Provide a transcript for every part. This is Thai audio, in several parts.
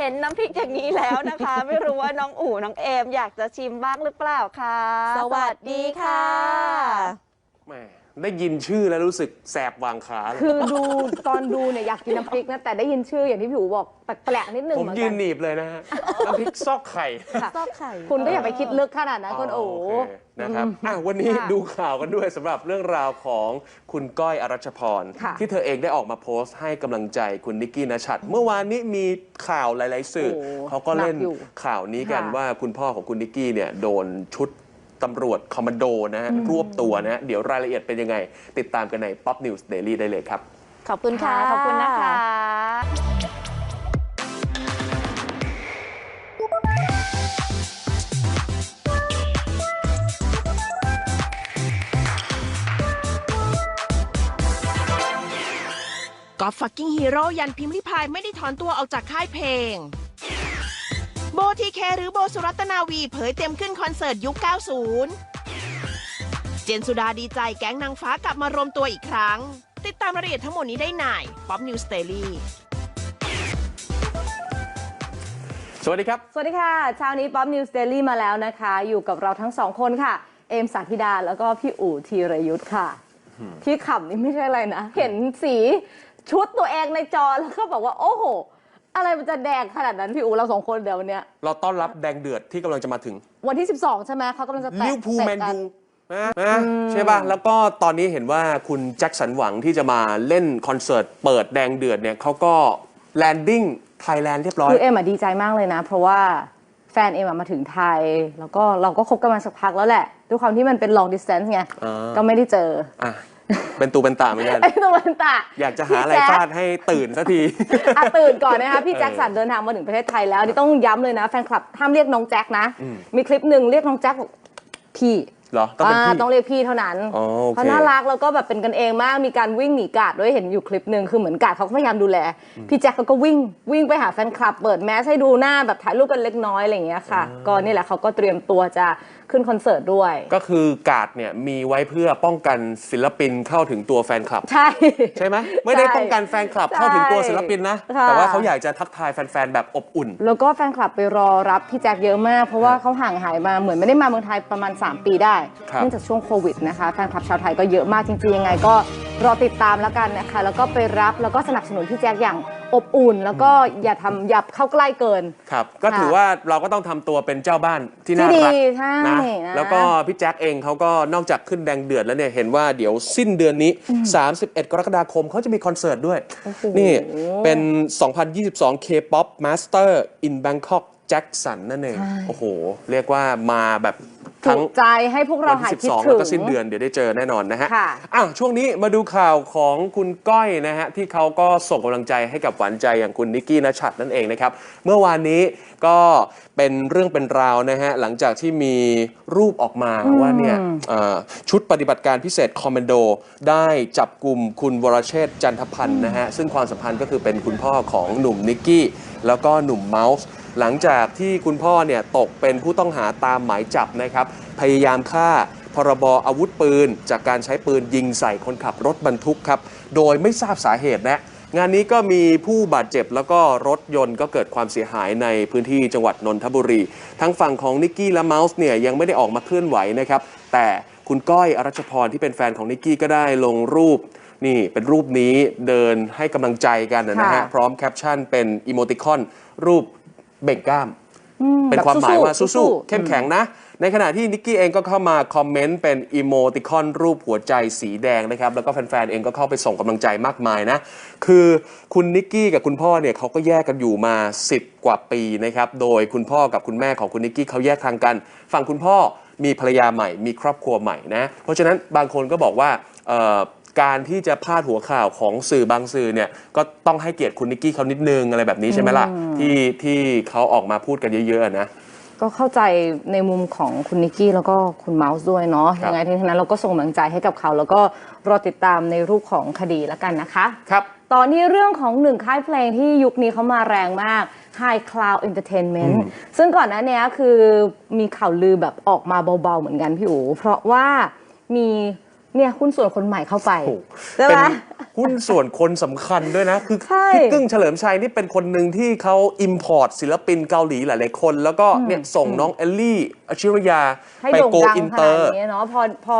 เห็นน้ำพริกอย่างนี้แล้วนะคะ ไม่รู้ว่าน้องอู๋น้องเอมอยากจะชิมบ้างหรือเปล่าคะสวัสดีค่ะ แหม ได้ยินชื่อแล้วรู้สึกแสบวางขาเลยคือดูตอนดูเนี่ยอยากกินน้ำพริกนะ แต่ได้ยินชื่ออย่างที่พี่อู๋บอกแปลกๆนิดนึงผมเหมือนยืกันนหนีบเลยนะฮะน้ำพริกซอกไข่ ซอกไข่ คุณก็อย่าไปคิดลึกขนาดนั้นคุณโอ๋โอเคนะครับอะวันนี้ดูข่าวกันด้วยสำหรับเรื่องราวของคุณก้อยอรัชพร ค่ะที่เธอเองได้ออกมาโพสต์ให้กำลังใจคุณนิกกี้นชัด เมื่อวานนี้มีข่าวหลาย ๆ สื่อ โอ้เขาก็เล่นหนักอยู่ข่าวนี้กันค่ะว่าคุณพ่อของคุณนิกกี้เนี่ยโดนชุด ตำรวจคอมมานโดนะฮะรวบตัวนะฮะเดี๋ยวรายละเอียดเป็นยังไง ติดตามกันใน Pop News Daily ได้เลยครับ ขอบคุณค่ะ ขอบคุณนะคะก็ฟักกิ้งฮีโร่ยันพิมพ์ริพายไม่ได้ถอนตัวออกจากค่ายเพลงโบ ทีเคหรือโบสุรัตนาวีเผยเต็มขึ้นคอนเสิร์ตยุค 90 เจนสุดาดีใจแก๊งนางฟ้ากลับมารวมตัวอีกครั้ง ติดตามรายละเอียดทั้งหมดนี้ได้ในป๊อปนิวสเตอรี่สวัสดีครับ สวัสดีค่ะเช้านี้ป๊อปนิวส์เดลี่มาแล้วนะคะ อยู่กับเราทั้งสองคนค่ะ เอมสาธิดาแล้วก็พี่อู๋ธีรยุทธ์ค่ะ ที่ขำนี่ไม่ใช่อะไรนะ เห็นสีชุดตัวเองในจอแล้วก็บอกว่าโอ้โห อะไรมันจะแดงขนาดนั้นพี่อู๋เราสองคนเดี๋ยววันเนี้ยเราต้อนรับแดงเดือดที่กำลังจะมาถึงวันที่ 12 ใช่ไหมเขากำลังจะแตะลิเวอร์พูลเตะแมนกัยูนะนะใช่ป่ะ แล้วก็ตอนนี้เห็นว่าคุณแจ็คสันหวังที่จะมาเล่นคอนเสิร์ตเปิดแดงเดือดเนี่ยเขาก็แลนดิ้งไทยแลนด์เรียบร้อยคือเอ็มอะดีใจมากเลยนะ เพราะว่าแฟนเอ็มอะมาถึงไทย แล้วก็เราก็คบกันมาสักพักแล้วแหละด้วยความที่มันเป็น long distance ไงอ่าก็ไม่ได้เจออะ เป็นตูเป็นตาเหมือนกัน ไอ้ตัวมันตะ อยากจะหาอะไรพี่แจ๊ค ฟาดให้ตื่นสักที อะตื่นก่อนนะคะพี่แจ็คสันเดินทางมาถึงประเทศไทยแล้วนี่ต้องย้ำเลยนะแฟนคลับห้ามเรียกน้องแจ็คนะมีคลิปหนึ่งเรียกน้องแจ็คบอกพี่ เหรอต้องเป็นอ่าพี่ต้องเรียกพี่เท่านั้นอ๋อโอเค เขาน่ารักแล้วก็แบบเป็นกันเองมากมีการวิ่งหนีกาดด้วยเห็นอยู่คลิปหนึ่งคือเหมือนกาดเขาก็พยายามดูแล พี่แจ็คเขาก็วิ่งวิ่งไปหาแฟนคลับ เปิดแมสให้ดูหน้าแบบถ่ายรูปกันเล็กน้อยอะไรอย่างเงี้ยค่ะ ก็นี่แหละเขาก็เตรียมตัวจะขึ้นคอนเสิร์ตด้วย ก็คือการ์ดเนี่ยมีไว้เพื่อป้องกันศิลปินเข้าถึงตัวแฟนคลับ ใช่ ใช่ไหมไม่ได้ป้องกันแฟนคลับเข้าถึงตัวศิลปินนะค่ะแต่ว่าเขาอยากจะทักทายแฟนๆแบบอบอุ่น แล้วก็แฟนคลับไปรอรับพี่แจ็คเยอะมาก เพราะว่าเขาห่างหายมาเหมือนไม่ได้มาเมืองไทยประมาณ 3 ปีได้ครับเนื่องจากช่วงโควิดนะคะแฟนคลับชาวไทยก็เยอะมากจริงๆยังไงก็รอติดตามแล้วกันนะคะ แล้วก็ไปรับแล้วก็สนับสนุนพี่แจ็คอย่างอบอุ่น แล้วก็อย่าทำอย่าเข้าใกล้เกิน ครับ ก็ค่ะถือว่าเราก็ต้องทำตัวเป็นเจ้าบ้านที่น่าที่รักดีใช่นะนะ แล้วก็พี่แจ็คเองเขาก็นอกจากขึ้นแดงเดือดแล้วเนี่ยเห็นว่าเดี๋ยวสิ้นเดือนนี้ 31 กรกฎาคมเขาจะมีคอนเสิร์ตด้วย นี่เป็น 2022 K-pop Master in Bangkok แจ็คสันนั่นเองโอ้โห เรียกว่ามาแบบถูทั้งกใจให้พวกเราวันหายที่คิด12 ถึแล้วง ก็สิ้นเดือนเดี๋ยวได้เจอแน่นอนนะฮะค่ะ อ้าวช่วงนี้มาดูข่าวของคุณก้อยนะฮะ ที่เขาก็ส่งกำลังใจให้กับหวานใจอย่างคุณนิกกี้นชัดนั่นเองนะครับ เมื่อวานนี้ก็เป็นเรื่องเป็นราวนะฮะ หลังจากที่มีรูปออกมาว่าเนี่ยเอ่อชุดปฏิบัติการพิเศษคอมมานโด ได้จับกลุ่มคุณวรเชษฐ์จันทพันธ์นะฮะ ซึ่งความสัมพันธ์ก็คือเป็นคุณพ่อของหนุ่มนิกกี้แล้วก็หนุ่มเมาส์ หลังจากที่คุณพ่อเนี่ยตกเป็นผู้ต้องหาตามหมายจับนะครับ พยายามฆ่าพรบอาวุธปืน จากการใช้ปืนยิงใส่คนขับรถบรรทุกครับ โดยไม่ทราบสาเหตุนะ งานนี้ก็มีผู้บาดเจ็บแล้วก็รถยนต์ก็เกิดความเสียหายในพื้นที่จังหวัดนนทบุรี ทั้งฝั่งของนิกกี้และเมาส์เนี่ยยังไม่ได้ออกมาเคลื่อนไหวนะครับ แต่คุณก้อยอรัชพรที่เป็นแฟนของนิกกี้ก็ได้ลงรูปนี่เป็นรูปนี้เดินให้กำลังใจกันนะฮะค่ะพร้อมแคปชั่นเป็นอีโมติคอนรูป เบ่งกล้าม เป็นแบบความหมายว่าสู้ๆสู้ๆๆเข้มแข็งนะ ในขณะที่นิกกี้เองก็เข้ามาคอมเมนต์เป็นอีโมติคอนรูปหัวใจสีแดงนะครับ แล้วก็แฟนๆเองก็เข้าไปส่งกำลังใจมากมายนะ คือคุณนิกกี้กับคุณพ่อเนี่ยเขาก็แยกกันอยู่มา 10 กว่าปีนะครับ โดยคุณพ่อกับคุณแม่ของคุณนิกกี้เขาแยกทางกัน ฝั่งคุณพ่อมีภรรยาใหม่ มีครอบครัวใหม่นะ เพราะฉะนั้นบางคนก็บอกว่าเอ่อ การที่จะพาดหัวข่าวของสื่อบางสื่อเนี่ยก็ต้องให้เกียรติคุณนิกกี้เขานิดนึงอะไรแบบนี้ใช่ไหมล่ะที่ที่เขาออกมาพูดกันเยอะๆนะก็เข้าใจในมุมของคุณนิกกี้แล้วก็คุณเมาส์ด้วยเนาะครับยังไงทั้งนั้นเราก็ส่งกำลังใจให้กับเขา แล้วก็รอติดตามในรูปของคดีแล้วกันนะคะครับตอนนี้เรื่องของหนึ่งค่ายเพลงที่ยุคนี้เขามาแรงมาก High Cloud Entertainment ซึ่งก่อนหน้านี้คือมีข่าวลือแบบออกมาเบาๆเหมือนกันพี่อู๋เพราะว่ามี เนี่ยหุ้นส่วนคนใหม่เข้าไปโอ้โหใช่เป็ไหมนหุ้นส่วนคนสำคัญด้วยนะ คือใช่พี่กึ้งเฉลิมชัยนี่เป็นคนหนึ่งที่เขาอิมพอร์ตศิลปินเกาหลีหลายๆคน แล้วก็เนี่ยส่งน้องเอลลี่อชิรยาให้ไปโด่งโกดังอินขเตอนาดร์ นี้เนาะพอพอ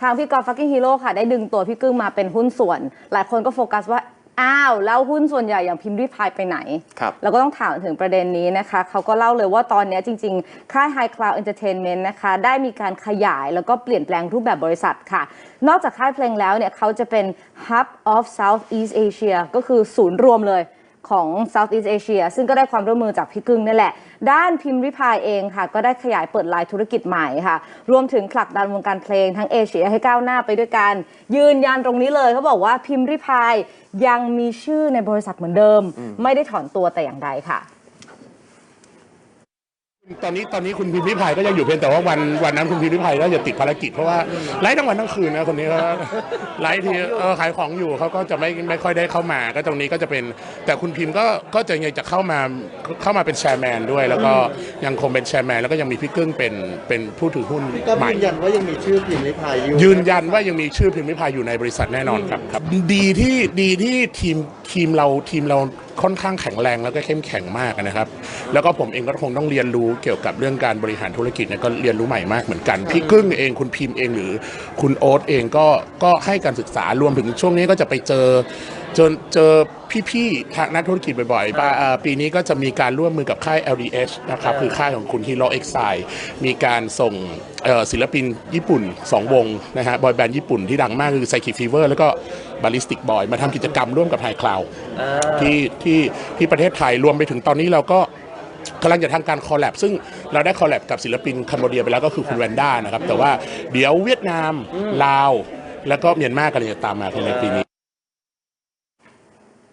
ทางพี่กอล์ฟฟักกิ้งฮีโร่ค่ะ ได้ดึงตัวพี่กึ้งมาเป็นหุ้นส่วน หลายคนก็โฟกัสว่า อ้าวแล้วหุ้นส่วนใหญ่อย่างพิมพ์ริพายไปไหน ครับแล้วก็ต้องถามถึงประเด็นนี้นะคะเขาก็เล่าเลยว่าตอนนี้จริง ๆ ค่าย High Cloud Entertainment นะคะ ได้มีการขยายแล้วก็เปลี่ยนแปลงรูปแบบบริษัทค่ะ นอกจากค่ายเพลงแล้วเนี่ยเขาจะเป็น Hub of Southeast Asia ก็คือศูนย์รวมเลย ของ Southeast Asia ซึ่งก็ได้ความร่วมมือจากพี่กึ้งนี่แหละ ด้านพิมพ์ริพายเองค่ะ ก็ได้ขยายเปิดไลน์ธุรกิจใหม่ค่ะ รวมถึงผลักดันวงการเพลงทั้งเอเชียให้ก้าวหน้าไปด้วยกัน ยืนยันตรงนี้เลยเขาบอกว่าพิมพ์ริพายยังมีชื่อในบริษัทเหมือนเดิม ไม่ได้ถอนตัวแต่อย่างใดค่ะ ตอนนี้ตอนนี้คุณพิมพิพายก็ยังอยู่เพียงแต่ว่าวันวันนั้นคุณพิมพิพายก็จะติดภารกิจเพราะว่าไลฟ์ทั้งวันทั้งคืนนะคนนี้ก็ไลฟ์ที่เออขายของอยู่เขาก็จะไม่ไม่ค่อยได้เข้ามา ก็ตรงนี้ก็จะเป็น แต่คุณพิมก็ก็จะยังจะเข้ามาเข้ามาเป็นแชร์แมนด้วย แล้วก็ยังคงเป็นแชร์แมนแล้วก็ยังมีพี่กึ้งเป็นเป็นผู้ถือหุ้นก็ใหม่ ยืนยันว่ายังมีชื่อพิมพ์ริพายอยู่ยืนยันว่ายังมีชื่อพิมพ์ริพายอยู่ในบริษัทแน่นอนครับครับ ดีที่ดีที่ทีมทีมเราทีมเรา ค่อนข้างแข็งแรงแล้วก็เข้มแข็งมากนะครับ แล้วก็ผมเองก็คงต้องเรียนรู้เกี่ยวกับเรื่องการบริหารธุรกิจเนี่ยก็เรียนรู้ใหม่มากเหมือนกัน พี่กึ้งเองคุณพิมพ์เองหรือคุณโอ๊ตเองก็ก็ให้การศึกษารวมถึงช่วงนี้ก็จะไปเจอจนเจอพี่ๆทางนักธุรกิจบ่อยๆป,ปีนี้ก็จะมีการร่วมมือกับค่าย LDH นะครับ คือค่ายของคุณฮิโรเอ็กไซมีการส่งศิลปินญี่ปุ่น 2 วงนะฮะบอยแบนด์ญี่ปุ่นที่ดังมากคือไซคิฟีเวอร์แล้วก็ บาลิสติกบอยมาทำกิจกรรมร่วมกับไฮคลาวที่ที่ที่ประเทศไทยรวมไปถึงตอนนี้เราก็กำลังจะทำการคอลแลบซึ่งเราได้คอลแลบกับศิลปินคัมโบเดียไปแล้วก็คือคุณแวนด้านะครับ แต่ว่าเดี๋ยวเวียดนาม ลาว แล้วก็เมียนมากำลังจะตามมาภายในปีนี้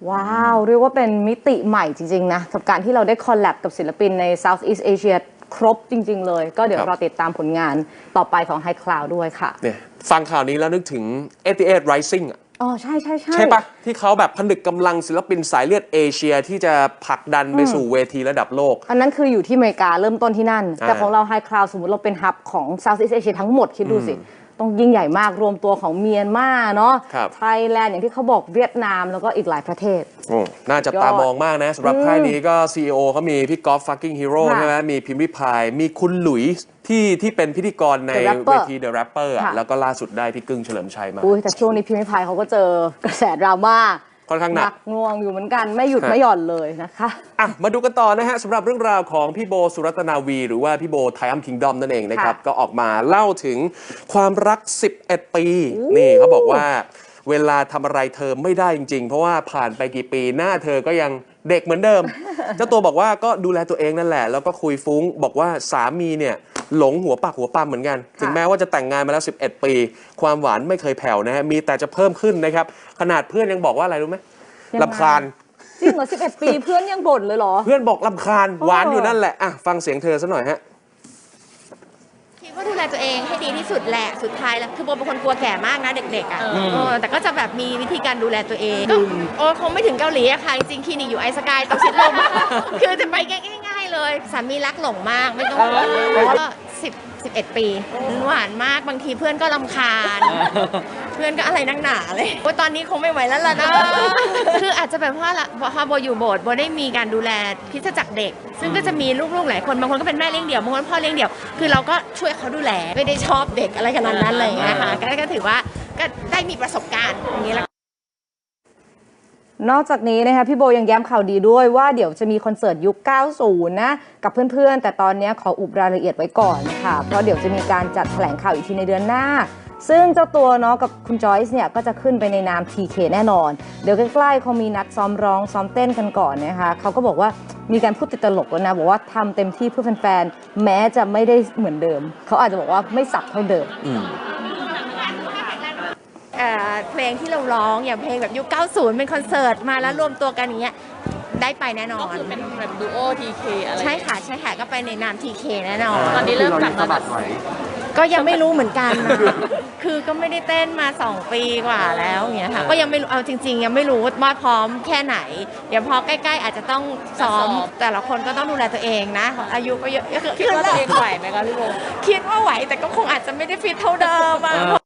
ว้าว เรียกว่าเป็นมิติใหม่จริง ๆ นะ กับการที่เราได้คอลแลบกับศิลปินใน Southeast Asia ครบจริง ๆ เลย ก็เดี๋ยวครับเราติดตามผลงานต่อไปของ High Cloud ด้วยค่ะเนี่ยฟังข่าวนี้แล้วนึกถึง88 Rising อะ อ๋อใช่ใช่ใช่ใช่ปะที่เขาแบบผนึกกำลังศิลปินสายเลือดเอเชียที่จะผลักดันไปสู่เวทีระดับโลก อันนั้นคืออยู่ที่อเมริกาเริ่มต้นที่นั่นอ่าแต่ของเรา High Cloud สมมติเราเป็นฮับของ Southeast Asia ทั้งหมดคิดดูสิ ต้องยิ่งใหญ่มากรวมตัวของเมียนมาเนาะครับ ไทยแลนด์อย่างที่เขาบอกเวียดนามแล้วก็อีกหลายประเทศโอ้น่าจะตามองมากนะสำหรับค่ายนี้ก็ CEO เขามีพี่กอล์ฟฟักกิ้งฮีโร่ค่ะใช่ไหมมีพิมพ์ริพาย มีคุณหลุยส์ที่ที่เป็นพิธีกรใน The Rapper เวที The Rapper อะค่ะ แล้วก็ล่าสุดได้พี่กึ้งเฉลิมชัยมา อุ้ยแต่ช่วงนี้พิมพ์ริพายเขาก็เจอกระแสดราม่า ค่อนข้างหนักหน่วงอยู่เหมือนกันไม่หยุดฮะไม่หย่อนเลยนะคะอะมาดูกันต่อนะฮะสำหรับเรื่องราวของพี่โบสุรัตนาวี หรือว่าพี่โบไทอัมคิงดอมนั่นเองนะครับค่ะก็ออกมาเล่าถึงความรัก 11 ปี นี่เขาบอกว่าเวลาทำอะไรเธอไม่ได้จริง ๆ เพราะว่าผ่านไปกี่ปีหน้าเธอก็ยัง เด็กเหมือนเดิม เจ้าตัวบอกว่าก็ดูแลตัวเองนั่นแหละ แล้วก็คุยฟุ้ง บอกว่าสามีเนี่ยหลงหัวปากหัวปั๊มเหมือนกัน ถึงแม้ว่าจะแต่งงานมาแล้ว 11 ปี ความหวานไม่เคยแผ่วนะฮะมีแต่จะเพิ่มขึ้นนะครับ ขนาดเพื่อนยังบอกว่าอะไรรู้ไหมยังไง ลำคาญ จริงเหรอ11 ปีเพื่อนยังบ่นเลยเหรอ เพื่อนบอกลำคาญหวานอยู่นั่นแหละอะฟังเสียงเธอซะหน่อยฮะ คิดว่าดูแลตัวเองให้ดีที่สุดแหละสุดท้ายแล้วคือโบเป็นคนกลัวแก่มากนะเด็กๆอะเออแต่ก็จะแบบมีวิธีการดูแลตัวเองก็โอ้คงไม่ถึงเกาหลีอะค่ะจริงๆคลินิกอยู่ไอสกายตรงชิดลมคือจะไปง่ายๆเลยสามีรักหลงมากไม่ต้องก็สิบสิบเอ็ดปีหวานมากบางทีเพื่อนก็ลำคาญเพื่อนก็อะไรนักหนาเลยว่าตอนนี้คงไม่ไหวแล้วล่ะนะคืออาจจะเป็นเพราะละพอโบอยู่โบสถ์โบได้มีการดูแลคริสตจักเด็ก ซึ่งก็จะมีลูกๆหลายคนบางคนก็เป็นแม่เลี้ยงเดี่ยวบางคนพ่อเลี้ยงเดี่ยวคือเราก็ช่วยเขาดูแลไม่ได้ชอบเด็กอะไรขนาดนั้นเลยนะคะก็ถือว่าก็ได้มีประสบการณ์อย่างนี้แล้ว นอกจากนี้นะคะพี่โบยังแย้มข่าวดีด้วยว่าเดี๋ยวจะมีคอนเสิร์ตยุค 90 นะ กับเพื่อนๆ แต่ตอนนี้ขออุบรายละเอียดไว้ก่อนค่ะ เพราะเดี๋ยวจะมีการจัดแถลงข่าวอีกทีในเดือนหน้า ซึ่งเจ้าตัวเนาะกับคุณจอยส์เนี่ย ก็จะขึ้นไปในนาม TK แน่นอน เดี๋ยวใกล้ๆเขามีนัดซ้อมร้องซ้อมเต้นกันก่อนนะคะเขาก็บอกว่ามีการพูดติดตลกแล้วนะ บอกว่าทำเต็มที่เพื่อแฟนๆแม้จะไม่ได้เหมือนเดิมเขาอาจจะบอกว่าไม่สับเท่าเดิม เอ่อเพลงที่เราร้องอย่างเพลงแบบยุค 90 เป็นคอนเสิร์ตมาแล้วรวมตัวกันอย่างเงี้ยได้ไปแน่นอนก็คือเป็นแบบดูโอทีเคอะไรใช่ค่ะใช่ค่ะก็ไปในนาม TK แน่นอน ตอนนี้เริ่มกลับมาแบบก็ยังไม่รู้เหมือนกันนะ คือก็ไม่ได้เต้นมา 2 ปีกว่าแล้วอย่างเงี้ยค่ะ ก็ยังไม่รู้ เอาจริง ๆ ยังไม่รู้ว่าพร้อมแค่ไหน เดี๋ยวพอใกล้ๆ อาจจะต้องซ้อม แต่ละคนก็ต้องดูแลตัวเองนะ อายุก็เยอะคิดว่าตัวเองไหวไหมคะพี่โบ คิดว่าไหวแต่ก็คงอาจจะไม่ได้ฟิตเท่าเดิมอะ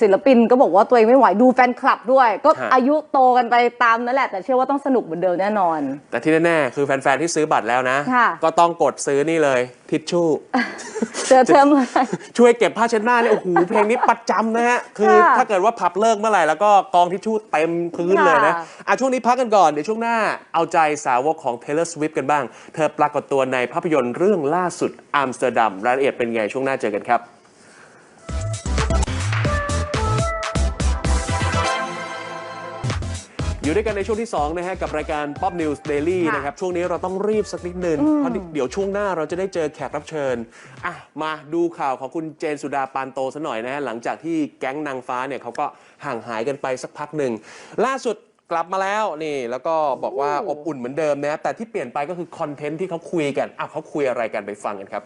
ศิลปินก็บอกว่าตัวเองไม่ไหวดูแฟนคลับด้วย ก็ฮะ อายุโตกันไปตามนั่นแหละ แต่เชื่อว่าต้องสนุกเหมือนเดิมแน่นอน แต่ที่แน่ๆ คือแฟน ๆ ที่ซื้อบัตรแล้วนะ ค่ะ ก็ต้องกดซื้อนี่เลย ทิชชู่ เจอเธอเมื่อไหร่ช่วยเก็บผ้าเช็ดหน้าเนี่ยโอ้โห เพลงนี้ประจำนะฮะ คือค่ะถ้าเกิดว่าผับเลิกเมื่อไหร่ แล้วก็กองทิชชู่เต็มพื้นเลยนะค่ะอะช่วงนี้พักกันก่อน เดี๋ยวช่วงหน้าเอาใจสาวกของ Taylor Swift กันบ้าง เธอปรากฏตัวในภาพยนตร์เรื่องล่าสุดอัมสเตอร์ดัมรายละเอียดเป็นไงช่วงหน้าเจอกันครับ อยู่ด้วยกันในช่วงที่2นะฮะกับรายการ Pop News Daily ค่ะนะครับช่วงนี้เราต้องรีบสักนิดนึงเพราะเดี๋ยวช่วงหน้าเราจะได้เจอแขกรับเชิญอะมาดูข่าวของคุณเจนสุดาปานโตซะหน่อยนะฮะหลังจากที่แก๊งนางฟ้าเนี่ยเขาก็ห่างหายกันไปสักพักหนึ่งล่าสุดกลับมาแล้วนี่ แล้วก็บอกว่าอบอุ่นเหมือนเดิมนะแต่ที่เปลี่ยนไปก็คือคอนเทนต์ที่เขาคุยกันอะเขาคุยอะไรกันไปฟังกันครับ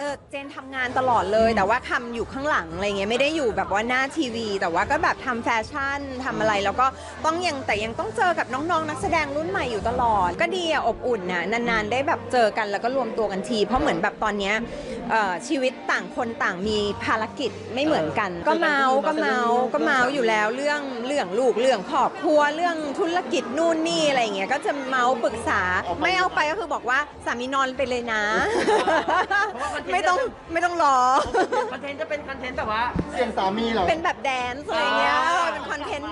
เออเจนทำงานตลอดเลย แต่ว่าทำอยู่ข้างหลังอะไรเงี้ยไม่ได้อยู่แบบว่าหน้าทีวี แต่ว่าก็แบบทำแฟชั่นทำอะไร แล้วก็ต้องยังแต่ยังต้องเจอกับน้องๆ นักแสดงรุ่นใหม่อยู่ตลอด ก็ดีอะอบอุ่นนะนานๆ ได้แบบเจอกันแล้วก็รวมตัวกันที เพราะเหมือนแบบตอนเนี้ยเอ่อชีวิตต่างคนต่างมีภารกิจไม่เหมือนกัน ก็เมาก็เมาก็เมาอยู่แล้วเรื่องเรื่องลูกเรื่องครอบครัวเรื่องธุรกิจนู่นนี่อะไรเงี้ยก็จะเมาปรึกษาไม่เอาไปก็คือบอกว่าสามีนอนไปเลยนะไม่ต้องไม่ต้องรอ คอนเทนต์จะเป็นคอนเทนต์แบบว่า เสียงสามีเหรอ เป็นแบบแดนซ์อะไรเงี้ยเป็นคอนเทนต์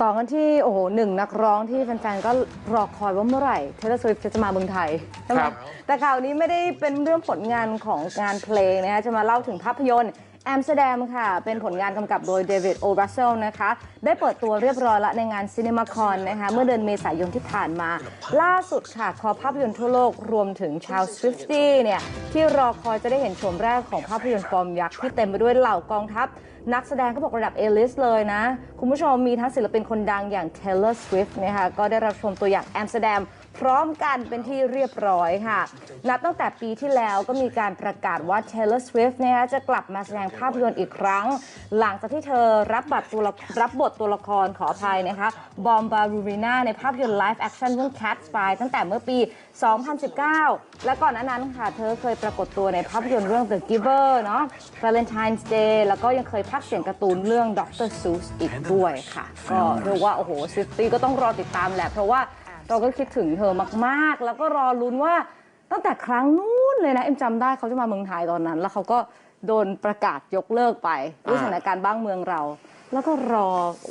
ต่อกันที่โอ้โหหนึ่งนักร้องที่แฟนๆ ก็รอคอยว่าเมื่อไหร่เทเลสวิฟจะมาเมืองไทยใช่ไหมครับ แต่ข่าวนี้ไม่ได้เป็นเรื่องผลงานของงานเพลงนะคะจะมาเล่าถึงภาพยนตร์ แอมสเตอร์ดัมค่ะ เป็นผลงานกำกับโดยเดวิดโอรัสเซลนะคะ ได้เปิดตัวเรียบร้อยละในงานซีนีมาคอนนะคะ เมื่อเดือนเมษายนที่ผ่านมา ล่าสุดค่ะ คอภาพยนตร์ทั่วโลกรวมถึงชาวสวิฟตี้เนี่ย ที่รอคอยจะได้เห็นโฉมแรกของภาพยนตร์ฟอร์มยักษ์ ที่เต็มไปด้วยเหล่ากองทัพ นักแสดงเขาบอกระดับเอลิสเลยนะ คุณผู้ชมมีทั้งศิลปินคนดังอย่าง Taylor Swift นะคะก็ได้รับชมตัวอย่างแอมสเตอร์ดัม พร้อมกันเป็นที่เรียบร้อยค่ะ นับตั้งแต่ปีที่แล้วก็มีการประกาศว่า Taylor Swift นะคะจะกลับมาแสดงภาพยนตร์อีกครั้ง หลังจากที่เธอรับบัตรตัวละรับบทตัวละครขออภัยนะคะบอมบารูริน่าในภาพยนตร์ไลฟ์แอคชั่นเรื่อง Cat Spy ตั้งแต่เมื่อปี 2019 และก่อนหน้านั้นค่ะ เธอเคยปรากฏตัวในภาพยนตร์เรื่อง The Giver เนาะ Valentine's Day แล้วก็ยังเคยพากย์เสียงการ์ตูนเรื่อง Dr. Seuss อีกด้วยค่ะ ก็เรียกว่า โอ้โหซิตี้ก็ต้องรอติดตามแหละ เพราะว่า เราก็คิดถึงเธอมากๆ แล้วก็รอลุ้นว่าตั้งแต่ครั้งนู้นเลยนะ เอ็มจำได้เขาจะมาเมืองไทยตอนนั้น แล้วเขาก็โดนประกาศยกเลิกไปด้วยสถานการณ์บ้างเมืองเรา แล้วก็รอ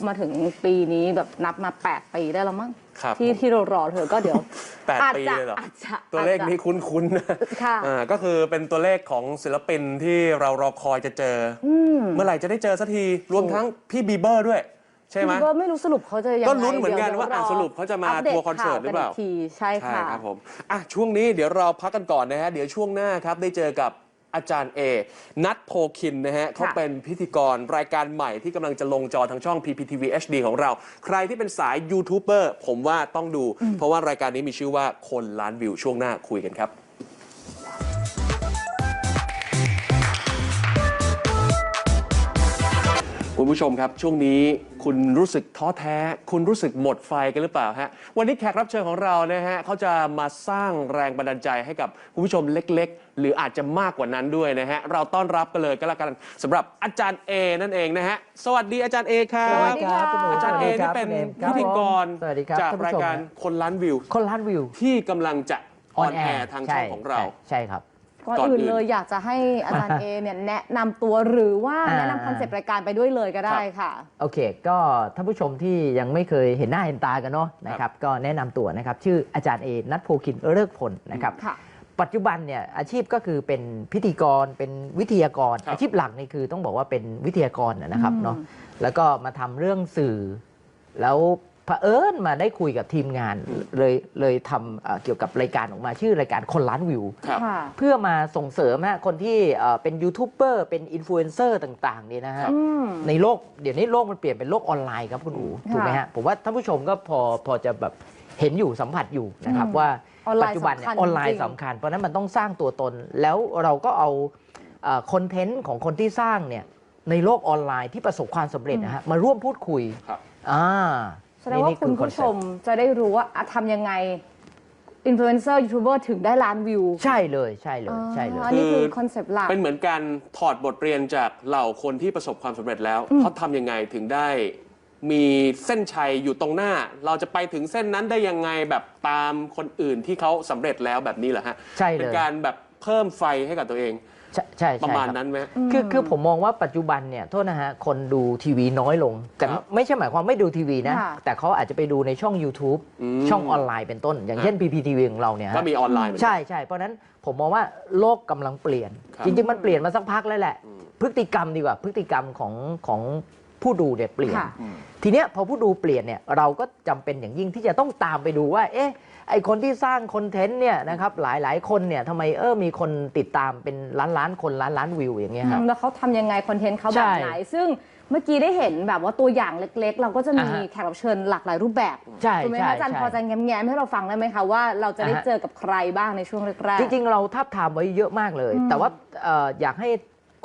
มาถึงปีนี้แบบนับมา 8 ปีได้แล้วมั้งครับที่ที่เรารอเธอก็เดี๋ยวแปดอาจปีจะเลยเหรออาจจะตัวเลขอาจจะนี้คุ้นๆนะค่ะอ่าก็คือเป็นตัวเลขของศิลปินที่เรารอคอยจะเจออเมื่อไหร่จะได้เจอสักทีรวมทั้งพี่บีเบอร์ด้วย ใช่ไหมก็ไม่รู้สรุปเขาจะยังไงก็ลุ้นเหมือนกันดี๋ยว่าอะรสรุปเขาจะมาปดตทัวร์คอนเสิร์ตหรือเปล่าข่วกันกทีใช่ใช่ค่ะครับผมอะช่วงนี้เดี๋ยวเราพักกันก่อนนะฮะเดี๋ยวช่วงหน้าครับได้เจอกับอาจารย์เอนัทโพคินนะฮะเขาเป็นพิธีกรรายการใหม่ที่กำลังจะลงจอทางช่อง PPTV HD ของเรา ใครที่เป็นสายยูทูบเบอร์ผมว่าต้องดู เพราะว่ารายการนี้มีชื่อว่าคนล้านวิวช่วงหน้าคุยกันครับ คุณผู้ชมครับ ช่วงนี้คุณรู้สึกท้อแท้ คุณรู้สึกหมดไฟกันหรือเปล่าฮะวันนี้แขกรับเชิญของเรานะฮะเขาจะมาสร้างแรงบันดาลใจให้กับคุณผู้ชมเล็ก ๆ หรืออาจจะมากกว่านั้นด้วยนะฮะเราต้อนรับกันเลยก็แล้วกันสำหรับอาจารย์เอนั่นเองนะฮะสวัสดีอาจารย์เอครับสวัสดีค่ะอาจารย์เอนี่เป็นพิธีกรสวัสดีครับจากท่านผู้รายชมการคนล้านวิว คนล้านวิวที่กำลังจะออนแอร์ทางช่องของเราใใช่ครับ ก่อนก่อนอื่อื่นน เลยอยากจะให้อาจารย์เอเนี่ยแนะนำตัวหรือว่าอ่า แนะนำคอนเซปต์รายการไปด้วยเลยก็ได้ค่ะ โอเค ก็ท่านผู้ชมที่ยังไม่เคยเห็นหน้าเห็นตากันเนาะนะครับ ก็แนะนำตัวนะครับ ชื่ออาจารย์เอนัทโพคินเลิกผลนะครับ ค่ะ ปัจจุบันเนี่ยอาชีพก็คือเป็นพิธีกรเป็นวิทยากร ครับอาชีพหลักนี่คือต้องบอกว่าเป็นวิทยากรนะครับอืม เนาะแล้วก็มาทำเรื่องสื่อ แล้ว เผอิญมาได้คุยกับทีมงานเลยเลยทำเอ่อเกี่ยวกับรายการออกมาชื่อรายการคนล้านวิวครับค่ะ เพื่อมาส่งเสริมฮะคนที่เอ่อเป็นยูทูบเบอร์เป็นอินฟลูเอนเซอร์ต่างๆเนี่ยนะฮะ อืม ในโลกเดี๋ยวนี้โลกมันเปลี่ยนเป็นโลกออนไลน์ครับคุณอูค่ะ ถูกไหมฮะ ผมว่าท่านผู้ชมก็พอพอจะแบบเห็นอยู่สัมผัสอยู่นะครับอืมว่าออนไลน์ปัจจุบันเนี่ยสำคัญออนไลจริน์งๆสำคัญ เพราะฉะนั้นมันต้องสร้างตัวตน แล้วเราก็เอาคอนเทนต์ของคนที่สร้างเนี่ยในโลกออนไลน์ที่ประสบความสำเร็จนะฮะมาร่วมพูดคุยครับ อ่า แสดงว่านี่คุณอผู้ชอนเซ็ปต์มจะได้รู้ว่าอะทำยังไงอินฟลูเอนเซอร์ยูทูบเบอร์ถึงได้ล้านวิวใช่เลยใช่เลยใช่เลย อันนี้คือคอนเซปต์หลัก เป็นเหมือนการถอดบทเรียนจากเหล่าคนที่ประสบความสำเร็จแล้วเขาทำยังไงถึงได้ มีเส้นชัยอยู่ตรงหน้า เราจะไปถึงเส้นนั้นได้ยังไงแบบตามคนอื่นที่เขาสำเร็จแล้วแบบนี้เหรอฮะใช่เลย เป็นการแบบเพิ่มไฟให้กับตัวเอง ใช่ใช่ประใช่มาณครับนั้นไหม คือคือผมมองว่าปัจจุบันเนี่ยโทษนะฮะคนดูทีวีน้อยลง แต่ครับไม่ใช่หมายความไม่ดูทีวีนะ ค่ะ แต่เขาอาจจะไปดูในช่อง YouTube อืม ช่องออนไลน์เป็นต้น อย่างเช่น PPTV ของเราเนี่ยฮะ ก็มีออนไลน์เหมือนกัน ใช่ใช่เพราะฉะนั้นผมมองว่าโลกกำลังเปลี่ยน ครับจริง ๆ มันเปลี่ยนมาสักพักแล้วแหละ อืม พฤติกรรมดีกว่าพฤติกรรมของของผู้ดูเนี่ยเปลี่ยน ค่ะ ทีเนี้ยพอผู้ดูเปลี่ยนเนี่ยเราก็จำเป็นอย่างยิ่งที่จะต้องตามไปดูว่า เอ๊ะ ไอคนที่สร้างคอนเทนต์เนี่ยนะครับหลายหลายๆคนเนี่ยทำไมเออมีคนติดตามเป็นล้านล้านๆคนล้านล้านวิวอย่างเงี้ยครับ แล้วเขาทำยังไงคอนเทนต์เขาแบบใช่ไหน ซึ่งเมื่อกี้ได้เห็นแบบว่าตัวอย่างเล็กๆ เราก็จะมีอ่าฮะแขกรับเชิญหลากหลายรูปแบบใช่ถูกไหมใช่คะอาจารย์ใช่ พอจะแง้มๆให้เราฟังได้ไหมคะว่าเราจะได้อ่าฮะเจอกับใครบ้างในช่วงแรกจริง ๆ เราทับทามไว้เยอะมากเลยแต่ว่าเอ่ออยากให้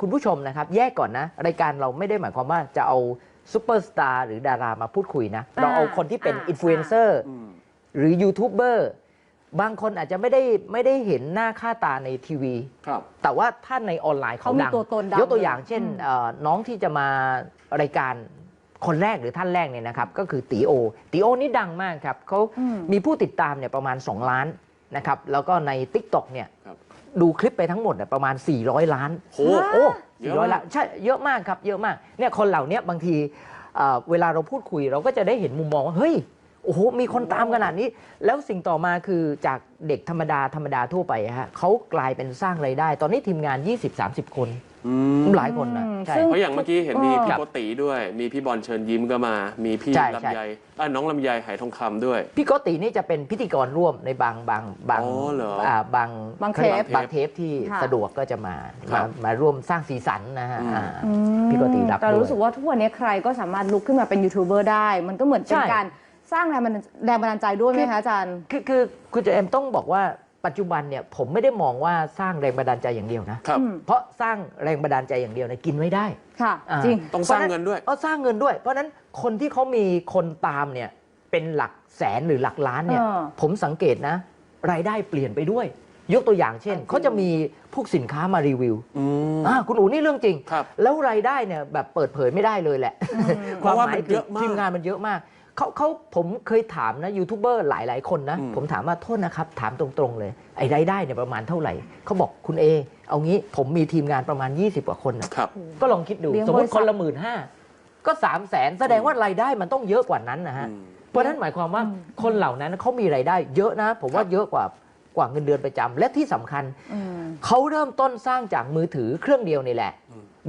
คุณผู้ชมนะครับ แยกก่อนนะ รายการเราไม่ได้หมายความว่าจะเอาซูเปอร์สตาร์หรือดารามาพูดคุยนะ เราเอาคนที่เป็นอ่าอินฟลูเอนเซอร์ หรือยูทูบเบอร์บางคนอาจจะไม่ได้ไม่ได้เห็นหน้าค่าตาในทีวี ครับ แต่ว่าถ้าในออนไลน์เขาเขามีดังตัวตนดังยกตัวอย่างเช่นอืมเอ่อน้องที่จะมารายการคนแรกหรือท่านแรกเนี่ยนะครับ ก็คือตีโอตีโอนี่ดังมากครับเขาอืม มีผู้ติดตามเนี่ยประมาณ 2 ล้านนะครับแล้วก็ใน t ิ k t o k เนี่ยครับ ดูคลิปไปทั้งหมดเนี่ยประมาณ 400 ล้าน โห โอ้เยอะมาก400ล้านใช่ เยอะมากครับ เยอะมาก เนี่ย คนเหล่านี้บางทีเอ่อเวลาเราพูดคุยเราก็จะได้เห็นมุมมองว่า เฮ้ย โอ้โหมีคนตามขนาดนี้ แล้วสิ่งต่อมาคือจากเด็กธรรมดาธรรมดาทั่วไปอะฮะเขากลายเป็นสร้างไรายได้ ตอนนี้ทีมงาน 20-30 คน อืมหลายคนนะอืมใช่ ซึ่ เพราะอย่างเมื่อกี้เห็นมีเออพี่โกติด้วย มีพี่บอลเชิญยิ้มก็มา มีพี่ใช่ใช่ ลำไยอะน้องลำไยไหทองคำด้วย พี่โกตินี่จะเป็นพิธีกรร่วมในบางบางบางอ๋อเหรออ่าบางบางเทปบางเทปที่ค่ะ สะดวกก็จะมาครัมาบมาร่วมสร้างสีสันนะฮะอืม อ่าอืมพี่โกติรับแต่ด้วย รู้สึกว่าทุกวันนี้ใครก็สามารถลุกขึ้นมาเป็นยูทูบเบอร์ได้ มันก็เหมือนเป็นใช่การ สร้างแรงบันดาลแรงบันดาลใจด้วยไหมคะอาจารย์ คือคือคุณเจเอ็มต้องบอกว่าปัจจุบันเนี่ยผมไม่ได้มองว่าสร้างแรงบันดาลใจอย่างเดียวนะ ครับอืมเพราะสร้างแรงบันดาลใจอย่างเดียวเนี่ยกินไม่ได้ค่ะอ่าจริง ต้องสร้างเงินด้วยเออสร้างเงินด้วย เพราะฉะนั้นคนที่เขามีคนตามเนี่ยเป็นหลักแสนหรือหลักล้านเนี่ย เออ ผมสังเกตนะ รายได้เปลี่ยนไปด้วย ยกตัวอย่างเช่นเขาจะมีพวกสินค้ามารีวิวอืม อ่าคุณอูนี่เรื่องจริง ครับแล้วรายได้เนี่ยแบบเปิดเผยไม่ได้เลยแหละ เพราะว่าคมันหคืเยอะมาก ทีมงานมันเยอะมาก เขาเขาผมเคยถามนะยูทูบเบอร์หลายหลายๆคนนะอืมผมถามว่าโทษนะครับ ถามตรงๆเลย ไอ้รายได้เนี่ยประมาณเท่าไหร่ เขาบอกคุณเอ เอางี้ผมมีทีมงานประมาณ 20 กว่าคนนะครับ ก็ลองคิดดู เลี้ยงสมมติบริษัทคนละหมื่นห้าก็3 0 0แสนแสดงว่ารายได้มันต้องเยอะกว่านั้นนะฮะ อืม เพราะฉะนั้นหมายความว่าคนเหล่านั้นเขามีรายได้เยอะนะ ผมว่าเยอะกว่ากว่าเงินเดือนประจำและที่สำคัญ อืม เขาเริ่มต้นสร้างจากมือถือเครื่องเดียวนี่แหละ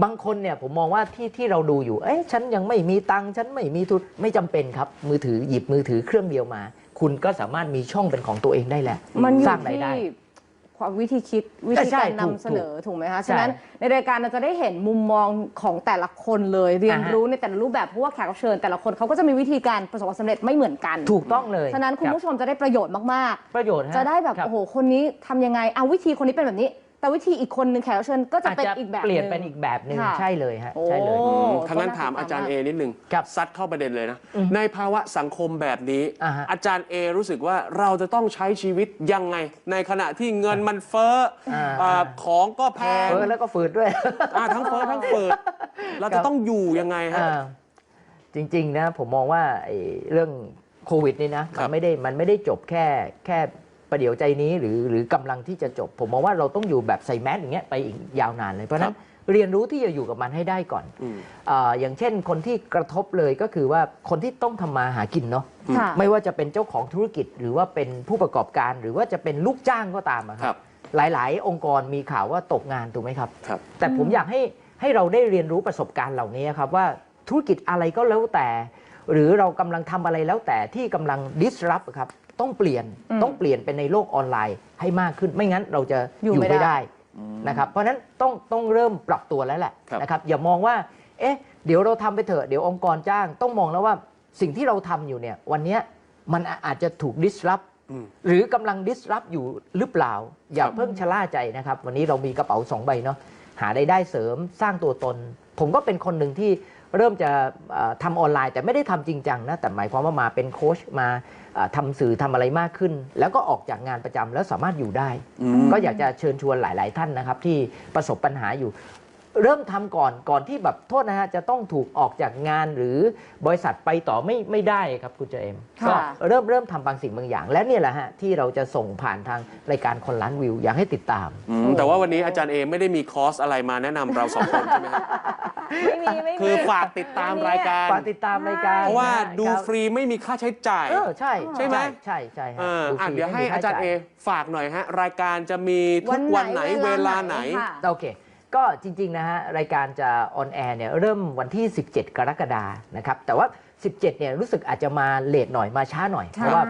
บางคนเนี่ยผมมองว่าที่ที่เราดูอยู่ เอ๊ะฉันยังไม่มีตังค์ฉันไม่มีทุนไม่จำเป็นครับ มือถือหยิบมือถือเครื่องเดียวมา คุณก็สามารถมีช่องเป็นของตัวเองได้แหละมันอสยู่ร้างรายที่ได้ ความวิธีคิดวิธีใช่การถูนำกเสนอถูกไหมคะใช่ฉะนั้นในรายการเราจะได้เห็นมุมมองของแต่ละคนเลย เรียนอ่าฮะ รู้ในแต่ละรูปแบบเพราะว่าแขกรับเชิญ แต่ละคนเขาก็จะมีวิธีการประสบความสำเร็จไม่เหมือนกันถูกต้องเลยฉะนั้นคุณรับผู้ชมจะได้ประโยชน์มากประโยชน์ฮๆจะได้แบบครัโอ้โหคนนี้ทำยังไงเอาวิธีคนนี้เป็นแบบนี้ แต่วิธีอีกคนหนึ่งแขกรับเชิญก็จะอาจเป็นจะอีกแบบเปลี่ยนหงเป็นอีกแบบหนึ่งค่ะใช่เลยฮะโอ้ใช่เลยอืมโอ้ทั้างนั้นก็น่าถามติดตามอาจารย์มากเอนิดนึงครับซัดเข้าประเด็นเลยนะอืมในภาวะสังคมแบบนี้ อ่าฮะ อาจารย์เอรู้สึกว่าเราจะต้องใช้ชีวิตยังไง ในขณะที่เงินมันเฟ้ออาอ่าของก็แพงเออแล้วก็ฝืดด้วย อ่าทั้งเฟ้อทั้งเปิด เราจะต้องอยู่ยังไงฮะ อ่าจริงๆนะผมมองว่าไอ้เรื่องโควิดนี่นะครัมับนไม่ได้มันไม่ได้จบแค่แค่ ประเดี๋ยวใจนี้หรือหรือกำลังที่จะจบ ผมมองว่าเราต้องอยู่แบบใส่แมสอย่างเงี้ยไปอีกยาวนานเลยเพราะฉะนั้นเรียนรู้ที่จะอยู่กับมันให้ได้ก่อนอืมอาอย่างเช่นคนที่กระทบเลยก็คือว่าคนที่ต้องทำมาหากินเนาะค่ะไม่ว่าจะเป็นเจ้าของธุรกิจ หรือว่าเป็นผู้ประกอบการ หรือว่าจะเป็นลูกจ้างก็ตามอะคครัรับบหลายๆ องค์กรมีข่าวว่าตกงานถูกไหมครับครับแต่ผมอยากให้ให้เราได้เรียนรู้ประสบการณ์เหล่านี้ครับว่าธุรกิจอะไรก็แล้วแต่ หรือเรากำลังทำอะไรแล้วแต่ที่กำลัง disrupt อะครับ ต้องเปลี่ยนอืมต้องเปลี่ยนเป็นในโลกออนไลน์ให้มากขึ้น ไม่งั้นเราจะอยู่อยู่ไม่ไม่ได้ได้นะครับเพราะฉะนั้นต้องต้องเริ่มปรับตัวแล้วแหละครับนะครับอย่ามองว่า เอ๊ะ เดี๋ยวเราทำไปเถอะเดี๋ยวองค์กรจ้าง ต้องมองแล้วว่าสิ่งที่เราทำอยู่เนี่ย วันเนี้ยมันอาจจะถูก disrupt อืมหรือกำลัง disrupt อยู่หรือเปล่า อย่าครับเพิ่งชะล่าใจนะครับ วันนี้เรามีกระเป๋าสองใบเนาะหารายได้เสริมสร้างตัวตน ผมก็เป็นคนหนึ่งที่ เริ่มจะเอ่อทำออนไลน์แต่ไม่ได้ทำจริงจังนะแต่หมายความว่ามาเป็นโค้ชมาเอ่อทำสื่อทำอะไรมากขึ้น แล้วก็ออกจากงานประจำแล้วสามารถอยู่ได้ ก็อยากจะเชิญชวนหลาย ๆ ท่านนะครับที่ประสบปัญหาอยู่ เริ่มทำก่อนก่อนที่แบบโทษนะฮะจะต้องถูกออกจากงานหรือบริษัทไปต่อไม่ไม่ได้ครับคุณเจเอมค่ะก็เริ่มเริ่มทำบางสิ่งบางอย่าง และเนี่ยแหละฮะที่เราจะส่งผ่านทางรายการคนล้านวิวอยากให้ติดตามอืมแต่ว่าวันนี้อาจารย์เอไม่ได้มีคอร์สอะไรมาแนะนำเราสองคนใช่ไหมฮะไม่มีไม่มีคือฝากติดตามรายการฝากติดตามรายการเพราะว่านะดูครับฟรีไม่มีค่าใช้จ่าย เออใช่ใช่ไหมใช่ใช่ฮะเออดูอะฟรีเดี๋ยวให้ไม่มีค่อาจารย์เอจ่ฝากหน่อยฮะรายการจะมีทุกวันไหนเวลาไหนค่ะโอเค ก็จริง ๆ นะฮะ รายการจะออนแอร์เนี่ยเริ่มวันที่ 17 กรกฎานะครับ แต่ว่า 17 เนี่ยรู้สึกอาจจะมาเลทหน่อยมาช้าหน่อย เพราะว่า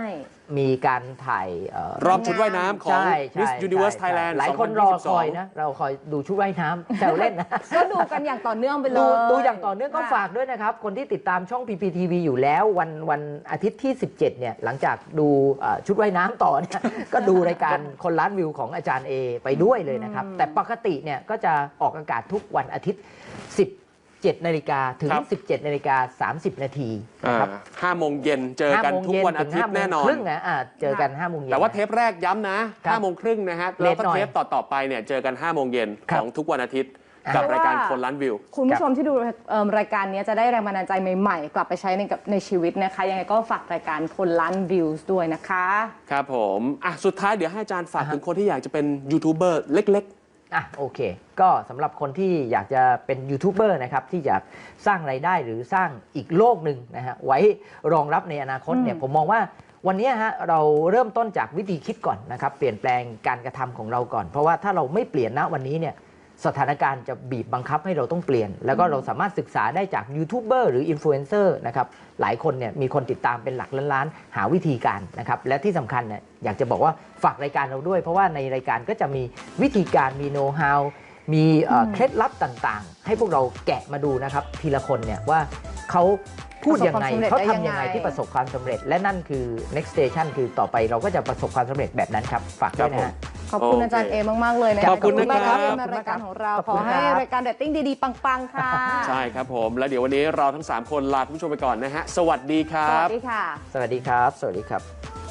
มีการถ่ายเรอบชุดว่ายน้ำของใช่ใช่ Miss Universe ใช่ Thailand หลายคนรอคอย2022นะ เราคอยดูชุดว่ายน้ำแซวเล่นนะ ก็ดูกันอย่างต่อเนื่องไปเลดูย ดูอย่างต่อเนื่องก็ค่ะฝากด้วยนะครับ คนที่ติดตามช่อง PPTV อยู่แล้ววันวันอาทิตย์ที่ 17 เนี่ย หลังจากดูเอ่อชุดว่ายน้ำต่อเนี่ย ก็ดูรายการคนล้านวิวของอาจารย์เอไปด้วยเลยนะครับ แต่ปกติเนี่ยก็จะออกอากาศทุกวันอาทิตย์ 17นาฬิกาถึง ครับ 17นาฬิกา30 นาทีอ่านะครับห้าโมงเย็นเจอกันทุกวันอาทิตย์แน่นอน ครึ่งนะอ่าเจอกัน5โมงเย็น แต่ว่าเทปแรกย้ำนะครับห้าโมงครึ่งนะฮะเลแล้วทก็หน่อยเทปต่อ ๆ ไปเนี่ย เจอกัน5้าโมงเย็นครัขบ องทุกวันอาทิตย์อ่ากับเพราะรายการว่าคนล้านวิว คุณผู้ชมที่ดูเอิ่มรายการนี้จะได้แรงบันดาลใจใหม่ๆ กลับไปใช้ในกับในชีวิตนะคะ ยังไงก็ฝากรายการคนล้านวิวด้วยนะคะ ครับผม อะ สุดท้ายเดี๋ยวให้อาจารย์ฝากถึงคนที่อยากจะเป็นยูทูบเบอร์เล็ก อะโอเค ก็สำหรับคนที่อยากจะเป็นยูทูบเบอร์นะครับที่อยากสร้างไรายได้หรือสร้างอีกโลกหนึ่งนะฮะไว้รองรับในอนาคตเนี่ยผมมองว่าวันนี้ฮะเราเริ่มต้นจากวิธีคิดก่อนนะครับเปลี่ยนแปลงการกระทำของเราก่อน เพราะว่าถ้าเราไม่เปลี่ยนณวันนี้เนี่ย สถานการณ์จะบีบบังคับให้เราต้องเปลี่ยน แล้วก็เราสามารถศึกษาได้จากยูทูบเบอร์หรืออินฟลูเอนเซอร์นะครับหลายคนเนี่ยมีคนติดตามเป็นหลักล้านๆ หาวิธีการนะครับและที่สำคัญเนี่ยอยากจะบอกว่าฝากรายการเราด้วย เพราะว่าในรายการก็จะมีวิธีการมีโน้ตฮาวมีเอ่อเคล็ดลับต่างๆ ให้พวกเราแกะมาดูนะครับทีละคนเนี่ยว่าเขาพูดยังไงประสบความสำเร็จเขาได้ทำยังไงยังไงที่ประสบความสำเร็จ และนั่นคือ next station คือต่อไปเราก็จะประสบความสำเร็จแบบนั้นครับ ฝากด้วยนะฮะ ขอบคุณโอเคอาจารย์เอมาก ๆ เลยนะขอบคุณนะครับขอณมากที่มารายการของเรา ขอบขอคุณให้ครับรายการเดตติ้งดี ๆ ปัง ๆ ค่ะๆใช่ครับผม แล้วเดี๋ยววันนี้เราทั้ง 3 คนลาคุณผู้ชมไปก่อนนะฮะ สวัสดีคสรัวับสดีค่ะ สวัสดีครับ สวัสดีครับ